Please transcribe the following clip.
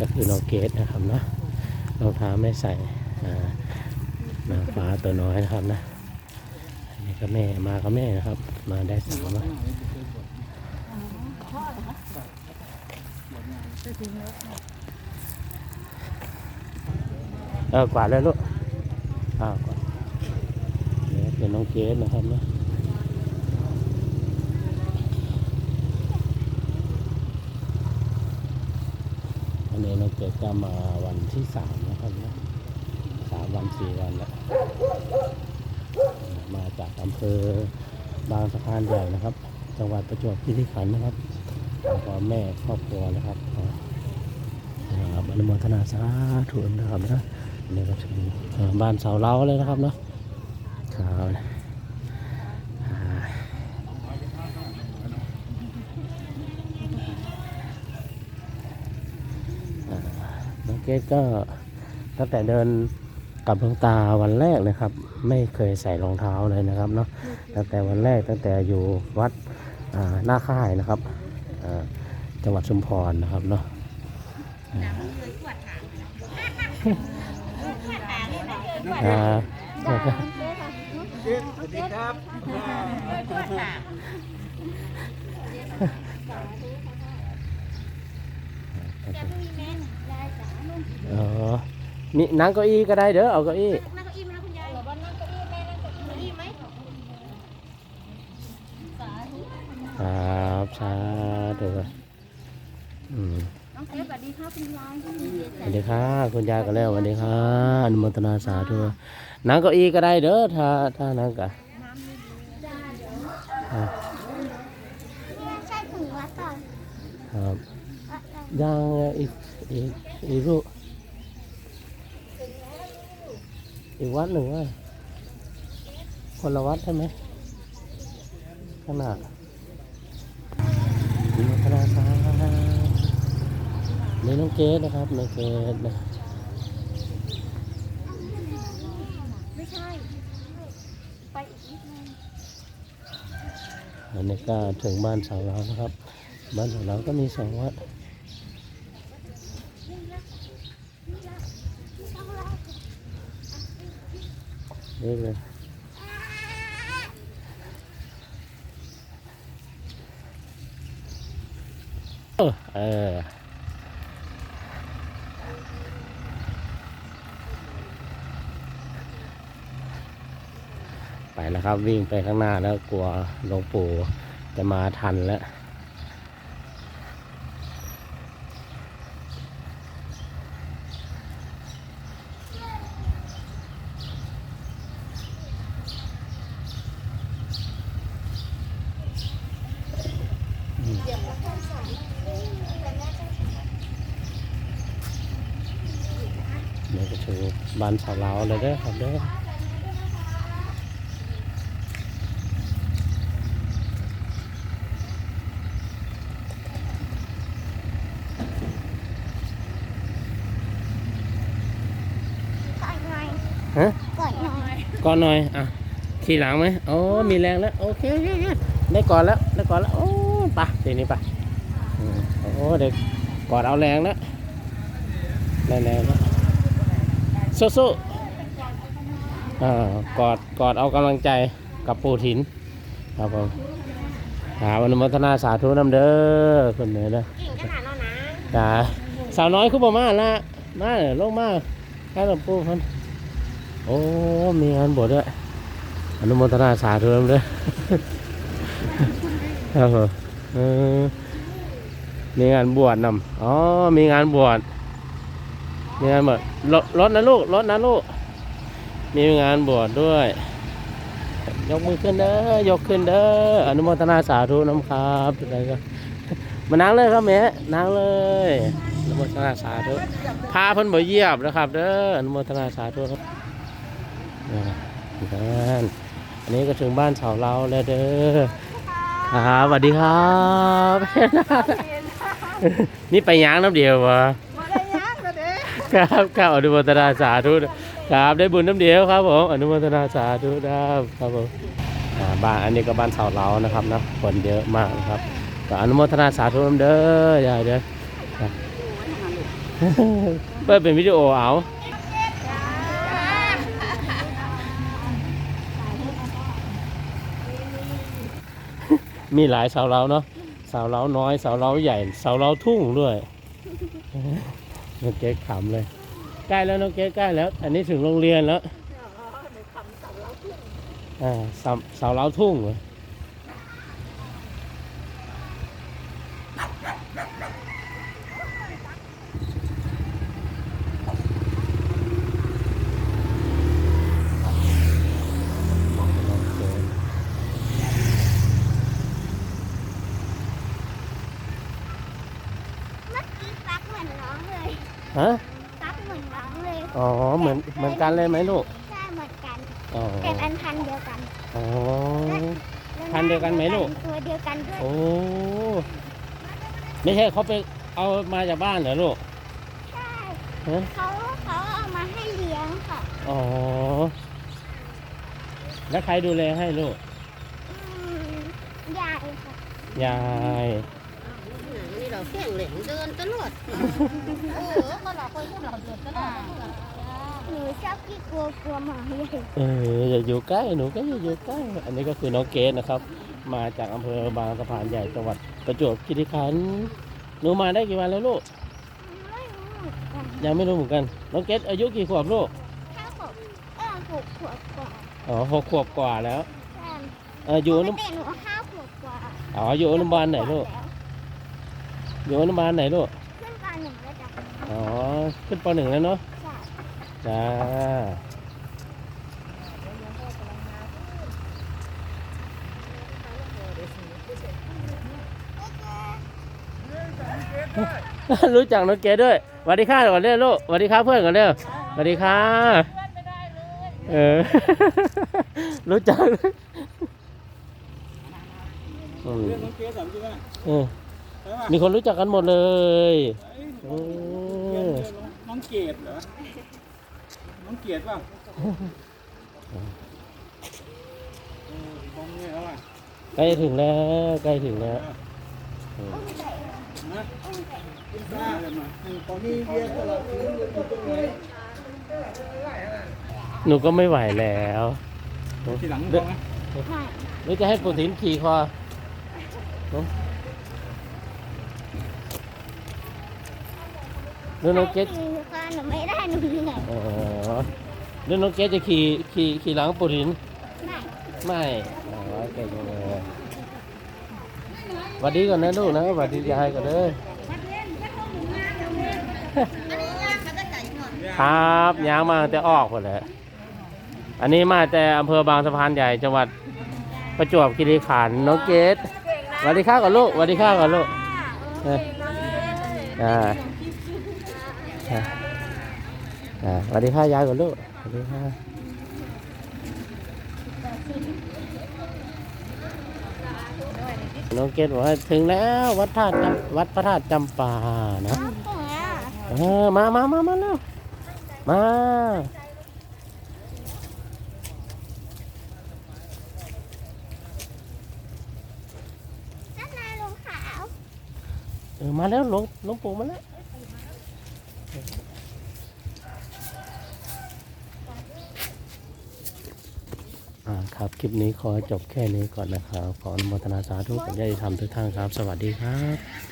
ก็คือน้องเกดนะครับนะรองเท้าไม่ใส่นางฟ้าตัวน้อยนะครับนะอันนี้ก็แม่มาก็แม่นะครับ มาได้สามวันเออกวาดเลยลูกอ้าวกวาดนี่เป็นน้องเกดนะครับนะ อันนี้เราเกิดก็มาวันที่สามนะครับนะสามวันสี่วันแล้วมาจากอำเภอบางสะพานใหญ่นะครับ จังหวัดประจวบคีรีขันธ์นะครับแล้วก็แม่ครอบครัวนะครับขอครับอนุโมทนาสาธุนะครับนะนนี้ก็ถึงบ้านเสาเล้าเลยนะครับเนาะครับอ่า น้องเกดก็ตั้งแต่เดินกับหลวงตาวันแรกนะครับ ไม่เคยใส่รองเท้าเลยนะครับเนาะตั้งแต่วันแรกตั้งแต่อยู่วัดอ่าหน้าค่ายนะครับอ่าจังหวัดชุมพรนะครับเนาะ อ่าสวัสดีครับเออนี่นั่งเก้าอี้ก็ได้เด้อเอาเก้าอี้นั่งเก้าอี้ไหมคะคุณยายหรือว่านั่งเก้าอี้แม่นั่งเก้าอี้ไหมสาธุครับสาธุอืมน้องเซฟสวัสดีค่ะคุณยายสวัสดีค่ะคุณยายก็แล้วสวัสดีค่ะอนุโมทนาสาธุนั่งเก้าอี้ก็ได้เด้อถ้าถ้านั่งกะอ่าใช่ถึงวัดก่อนครับ ยังอีกอีกอีกรูอีกวัดหนึ่งอะคนละวัดใช่ไหมข้างหน้าอนุโมทนาสาธุนี่น้องเกดนะครับน้องเกดนะไม่ใช่ ไปอีกนิดนึงอันนี้ก็ถึงบ้านสาวเรานะครับ บ้านสาวเราก็มีสองวัด นี่เลยเออเออไปแล้วครับวิ่งไปข้างหน้าแล้วกลัวหลวงปู่จะมาทันแล้ว เดี๋ยวก็ถึง บ้านสาวเราเลยเด้อครับเด้อก่อนหน่อยฮะก่อนหน่อยก่อนหน่อยอะขี่หลังไหมโอ้มีแรงแล้วโอเคโอเคโอเคได้ก่อนแล้วได้ก่อนแล้วโอ้ไปะทีนี้ไปะอืมโอ้เด็กกอดเอาแรงแล้วได้แรงแล้ว สู้ๆอ่ากอดกอดเอากำลังใจกับปู่ถินครับผมหาวันมทนาสาธุน้ำเด้อคนเหนือเด้อเก่งขนาดนั้นนะจ้าสาวน้อยคือบ่มาละมาเด้อลงมาแค่หลวงปู่เพันโอ้ มีงานบวชด้วยอนุโมทนาสาธุนำเด้อครับผมเออมีงานบวชนำอ๋อ มีงานบวช มีงานบวชรถนะลูกรถนะลูก มีงานบวชด้วย ยกมือขึ้นเด้อยกขึ้นเด้ออนุโมทนาสาธุน้ำครับอะไรก็มานั่งเลยครับแม่นั่งเลยอนุโมทนาสาธุพาเพิ่นบ่เยียบนะครับ เด้ออนุโมทนาสาธุครับอ่าบ้านอันนี้ก็ถึงบ้านเสาเราแล้วเด้อครับสวัสดีครับ นี่ไปย้างน้ำเดียววะ มาได้ยังก็เด้ ครับครับอนุโมทนาสาธุครับได้บุญน้ำเดียวครับผมอนุโมทนาสาธุครับครับผมบ้านอันนี้ก็บ้านเสาเรานะครับนะคนเยอะมากนะครับก็อนุโมทนาสาธุน้ำเด้อยายเด้อเปิดเป็นวิดีโอเอามีหลายเสาเล้าเนาะเสาเล้าน้อยเสาเล้าใหญ่เสาเล้าทุ่งด้วย น้องเก๊กขำเลย ใกล้แล้วน้องเก๊กใกล้แล้ว อันนี้ถึงโรงเรียนแล้ว อ่าเสาเสาเล้าทุ่งเหรอโอเค เมื่อกี้ซักเหมือนน้องเลย ฮะซักเหมือนน้องเลย อ๋อเหมือนเหมือนกันเลยไหมลูกใช่เหมือนกัน อ๋อเป็นอันพันธุ์เดียวกันอ๋อแล้วพันธุ์เดียวกันไหมลูก ตัวเดียวกันด้วยโอ้ไม่ใช่เขาไปเอามาจากบ้านเหรอลูกใช่ฮะเขาเขาเอามาให้เลี้ยงค่ะอ๋อแล้วใครดูแลให้ลูกอืมยายค่ะยาย นี่เราแข่งเหลงเดินตลอดเออก็เราคนพวกเราเดินตลอดหนูชอบขี้กลัวกลัวหมาใหญ่เอออย่าอยู่ใกล้หนูก็อย่าอยู่ใกล้ อันนี้ก็คือน้องเกดนะครับ มาจากอำเภอบางสะพานใหญ่จังหวัดประจวบคีรีขันธ์หนูมาได้กี่วันแล้วลูกไม่รู้เหมือนกันยังไม่รู้เหมือนกัน น้องเกดอายุกี่ขวบลูกห้าขวบเออหกขวบกว่าอ๋อหกขวบกว่าแล้วใช่เอออยู่อปนุกติหนูห้าขวบกว่าอ๋ออยู่อนุบาลไหนลูก อยู่อนุบาลไหนลูกขึ้นปหนึ่งแล้วจ้ะอ๋อขึ้นปหนึ่งแล้วเนาะใช่จ้ารู้จักน้องเกดด้วยสวัสดีค่ะก่อนเด้อลูกสวัสดีครับเพื่อนก่อนเด้อสวัสดีค่ะเออ รู้จักอืมเรื่องน้องเกสามใช่ไห มเออใช่ป่ะมีคนรู้จักกันหมดเลยเอ้ยโอ้เรื่องเรื่องน้องเกดเหรอ น้องเกดป่ะเออมองเนี่ยแล้วอะใกล้ถึงแล้วใกล้ถึงแล้วนะกินข้าวเลยมาตอนนี้เบียร์ตลอดคืนอยู่ตรงไหนหนูก็ไม่ไหวแล้วทีหลังบอกนะไม่หรือจะให้ปู่ถินขี่คอ เนอะหรือน้องเกดคือค่ะหนูไม่ได้หนูเหนื่อยอ๋อหรือน้องเกดจะขี่ขี่ขี่หลังปู่ถิน ไม่ไม่อ๋อเก่งจังเลยหวัดดีก่อนนะลูกนะหวัดดียายก่อนเลยครับย้างมาแต่ออกหมดเลยอันนี้มาแต่อำเภอบางสะพานใหญ่จังหวัดประจวบคีรีขันธ์น้องเกดสวัสดีครับก่อนลูกสวัสดีครับก่อนลูกเอออ่า อ่าอ่าสวัสดีค่ะยายก่อนลูกสวัสดีค่ะน้องเกดบอกว่าถึงแล้ววัดธาตุจำวัดพระธาตุจำปานะเอาตัวอะเออมามามามาแล้วมานั่นนายลุงขาวเออมาแล้วหลวงหลวงปู่มาแล้ว ครับ คลิปนี้ขอจบแค่นี้ก่อนนะครับ ขออนุโมทนาสาธุกับญาติธรรมทุกท่านครับ สวัสดีครับ